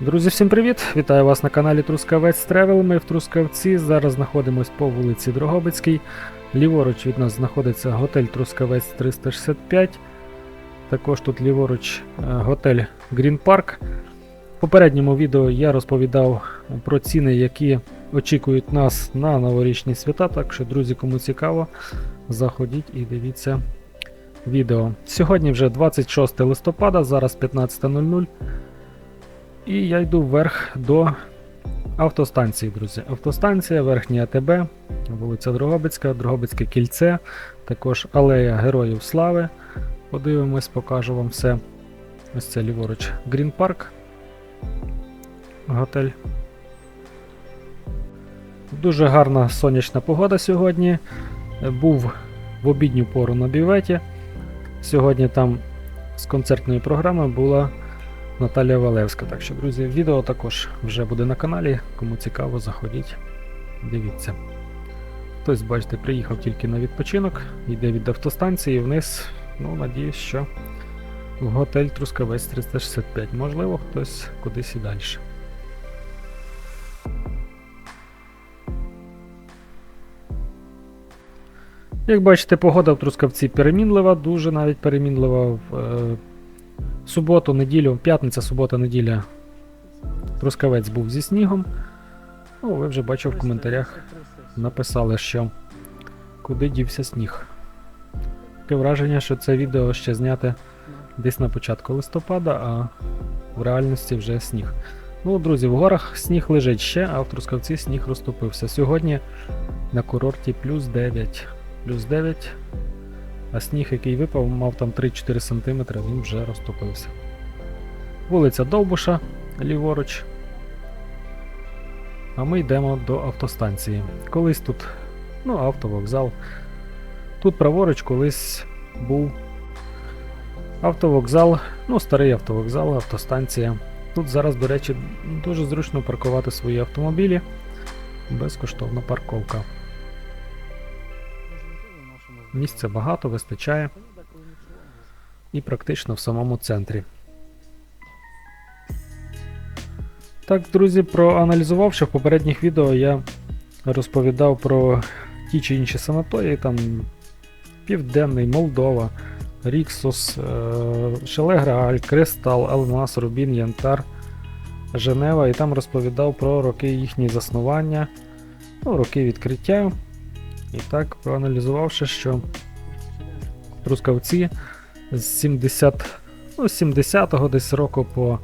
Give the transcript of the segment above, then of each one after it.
Друзі, всім привіт! Вітаю вас на каналі Трускавець Тревел. Ми в Трускавці. Зараз знаходимось по вулиці Дрогобицькій. Ліворуч від нас знаходиться готель Трускавець 365. Також тут ліворуч е, готель Green Park. В попередньому відео я розповідав про ціни, які очікують нас на новорічні свята. Так що, друзі, кому цікаво, заходіть і дивіться відео. Сьогодні вже 26 листопада, зараз 15.00. І я йду вверх до автостанції, друзі. Автостанція, верхня АТБ, вулиця Дрогобицька, Дрогобицьке кільце, також алея Героїв Слави. Подивимось, покажу вам все. Ось це ліворуч Green Park. Готель. Дуже гарна сонячна погода сьогодні. Був в обідню пору на біветі. Сьогодні там з концертної програми була Наталія Валевська. Так що, друзі, відео також вже буде на каналі. Кому цікаво, заходіть, дивіться. Хтось, бачите, приїхав тільки на відпочинок, йде від автостанції вниз. Ну, надіюсь, що в готель Трускавець 365. Можливо, хтось кудись і далі. Як бачите, погода в Трускавці перемінлива, дуже навіть перемінлива. Суботу, неділю, п'ятниця, субота, неділя Трускавець був зі снігом. Ну, ви вже бачив в коментарях написали, що куди дівся сніг. Таке враження, що це відео ще зняте десь на початку листопада, а в реальності вже сніг. Ну, друзі, в горах сніг лежить ще, а в Трускавці сніг розтопився. Сьогодні на курорті плюс 9. Плюс 9. А сніг, який випав, мав там 3-4 см, він вже розтопився. Вулиця Довбуша, ліворуч. А ми йдемо до автостанції. Колись тут, ну, автовокзал. Тут праворуч колись був автовокзал, ну, старий автовокзал, автостанція. Тут зараз, до речі, дуже зручно паркувати свої автомобілі. Безкоштовна парковка. Місця багато, вистачає. І практично в самому центрі. Так, друзі, проаналізувавши в попередніх відео, я розповідав про ті чи інші санаторії, там Південний, Молдова, Ріксос, е, Шелеграаль, Кристал, Алмаз, Рубін, Янтар, Женева, і там розповідав про роки їхнього заснування, ну, роки відкриття. І так, проаналізувавши, що Трускавці з 70, ну, 70-го десь року по,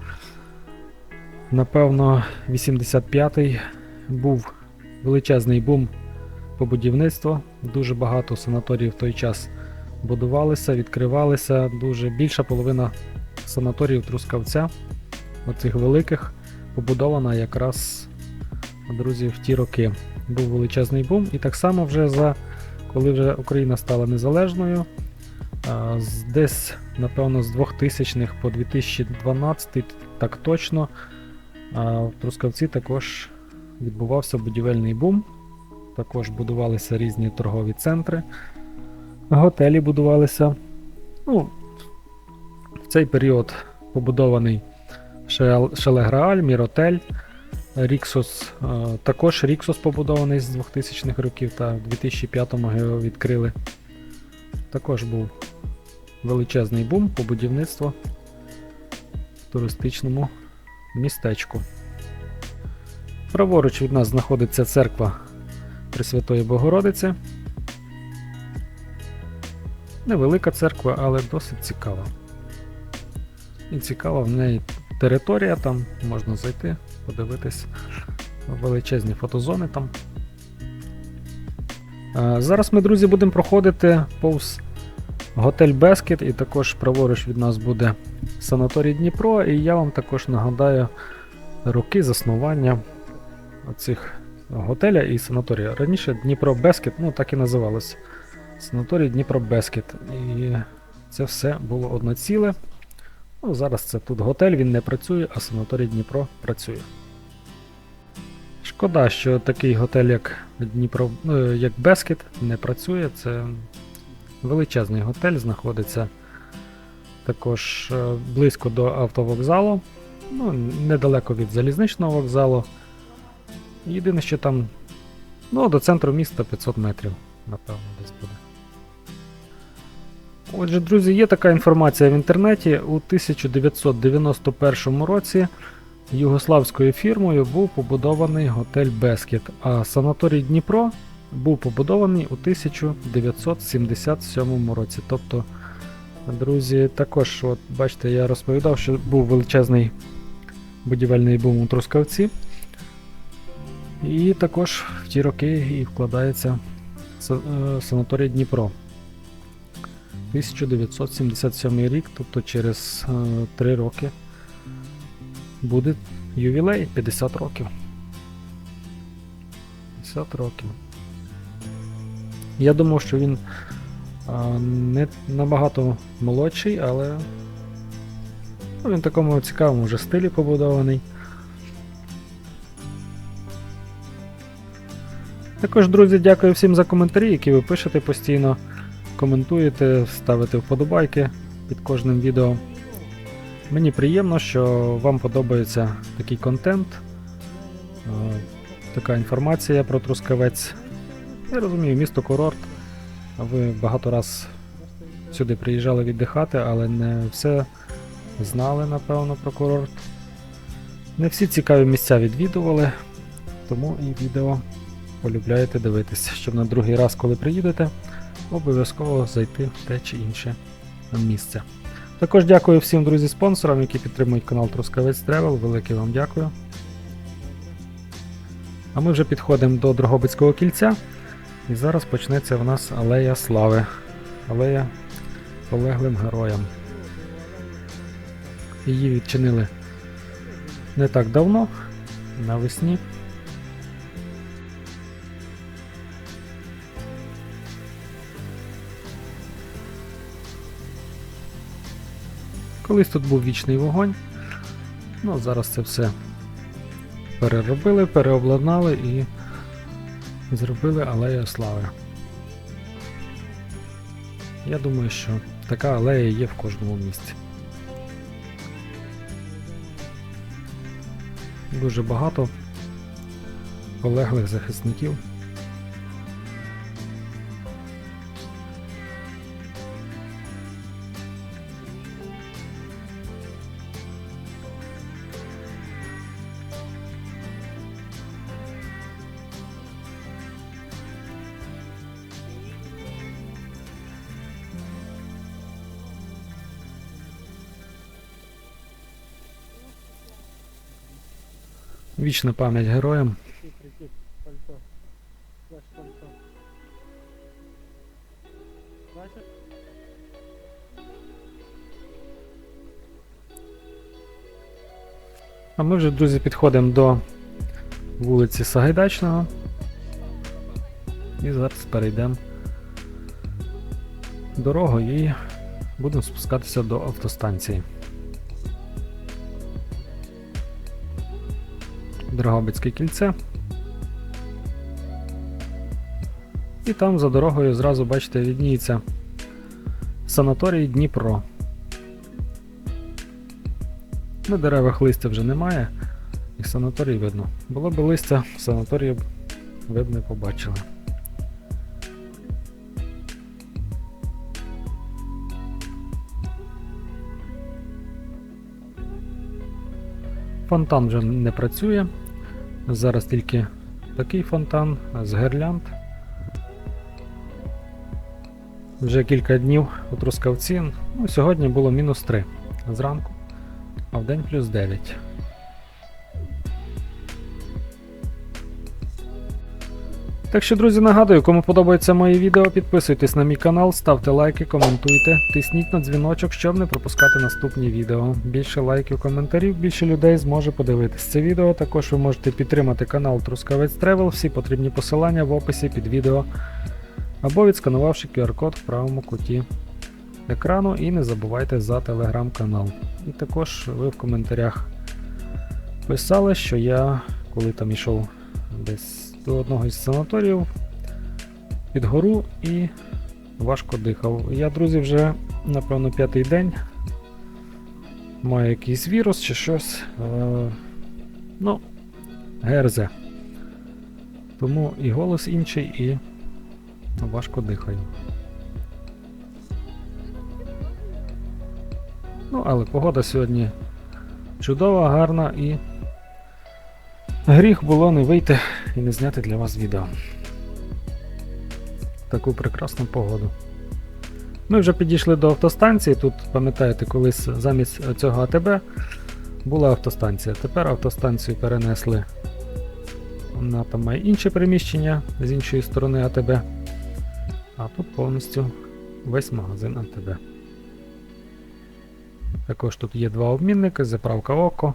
напевно, 85-й був величезний бум по будівництву. Дуже багато санаторіїв в той час будувалися, відкривалися. Дуже більша половина санаторіїв Трускавця, оцих великих, побудована якраз, друзі, в ті роки був величезний бум. І так само вже за коли вже Україна стала незалежною, десь, напевно, з 2000-х по 2012 так точно, в Трускавці також відбувався будівельний бум. Також будувалися різні торгові центри, готелі будувалися. Ну, в цей період побудований Шелеграаль, Міротель. Ріксос, е, також Ріксос побудований з 2000-х років, та в 2005-му його відкрили. Також був величезний бум по будівництву в туристичному містечку. Праворуч від нас знаходиться церква Пресвятої Богородиці. Невелика церква, але досить цікава. І цікава в неї територія, там можна зайти, подивитись величезні фотозони там. Зараз ми, друзі, будемо проходити повз готель Бескет, і також праворуч від нас буде санаторій Дніпро, і я вам також нагадаю роки заснування цих готеля і санаторія. Раніше Дніпро Бескет, ну так і називалось. Санаторій Дніпро Бескет. І це все було одно ціле. Ну, зараз це тут готель, він не працює, а санаторій Дніпро працює. Шкода, що такий готель, як Дніпро, ну, як Бескет, не працює. Це величезний готель, знаходиться також е, близько до автовокзалу. Ну, недалеко від залізничного вокзалу. Єдине, що там ну, до центру міста 500 метрів, напевно, десь буде. Отже, друзі, є така інформація в інтернеті. У 1991 році югославською фірмою був побудований готель Бескет, а санаторій Дніпро був побудований у 1977 році. Тобто, друзі, також, от бачите, я розповідав, що був величезний будівельний бум у Трускавці. І також в ті роки і вкладається е, санаторій Дніпро. 1977 рік, тобто через е, 3 роки буде ювілей 50 років. 50 років. Я думав, що він а, не набагато молодший, але ну, він в такому цікавому вже стилі побудований. Також, друзі, дякую всім за коментарі, які ви пишете постійно, коментуєте, ставите вподобайки під кожним відео. Мені приємно, що вам подобається такий контент, е, така інформація про Трускавець. Я розумію, місто курорт. Ви багато раз сюди приїжджали віддихати, але не все знали, напевно, про курорт. Не всі цікаві місця відвідували, тому і відео полюбляєте дивитися, щоб на другий раз, коли приїдете, обов'язково зайти в те чи інше місце. Також дякую всім друзі спонсорам, які підтримують канал Трускавець Тревел. Велике вам дякую. А ми вже підходимо до Дрогобицького кільця. І зараз почнеться в нас Алея Слави. Алея полеглим героям. Її відчинили не так давно, навесні. Колись тут був вічний вогонь. Ну, зараз це все переробили, переобладнали і зробили алею слави. Я думаю, що така алея є в кожному місті. Дуже багато полеглих захисників. Вічна пам'ять героям. А ми вже, друзі, підходимо до вулиці Сагайдачного. І зараз перейдемо дорогу і будемо спускатися до автостанції. Дрогобицьке кільце. І там за дорогою зразу, бачите, відніється санаторій Дніпро. На деревах листя вже немає, і санаторій видно. Було б листя, санаторій ви б не побачили. Фонтан вже не працює. Зараз тільки такий фонтан з гирлянд. Вже кілька днів у Трускавці. Ну, сьогодні було мінус 3 зранку, а в день плюс 9. Так що, друзі, нагадую, кому подобається моє відео, підписуйтесь на мій канал, ставте лайки, коментуйте, тисніть на дзвіночок, щоб не пропускати наступні відео. Більше лайків, коментарів, більше людей зможе подивитись це відео. Також ви можете підтримати канал Трускавець Тревел, всі потрібні посилання в описі під відео. Або відсканувавши QR-код в правому куті екрану і не забувайте за телеграм-канал. І також ви в коментарях писали, що я, коли там йшов десь до одного із санаторіїв під гору і важко дихав. Я, друзі, вже, напевно, п'ятий день має якийсь вірус чи щось. Е, ну, герзе. Тому і голос інший, і важко дихаю. Ну, але погода сьогодні чудова, гарна і гріх було не вийти і не зняти для вас відео. Таку прекрасну погоду. Ми вже підійшли до автостанції. Тут, пам'ятаєте, колись замість цього АТБ була автостанція. Тепер автостанцію перенесли на там має інше приміщення з іншої сторони АТБ. А тут повністю весь магазин АТБ. Також тут є два обмінники, заправка око.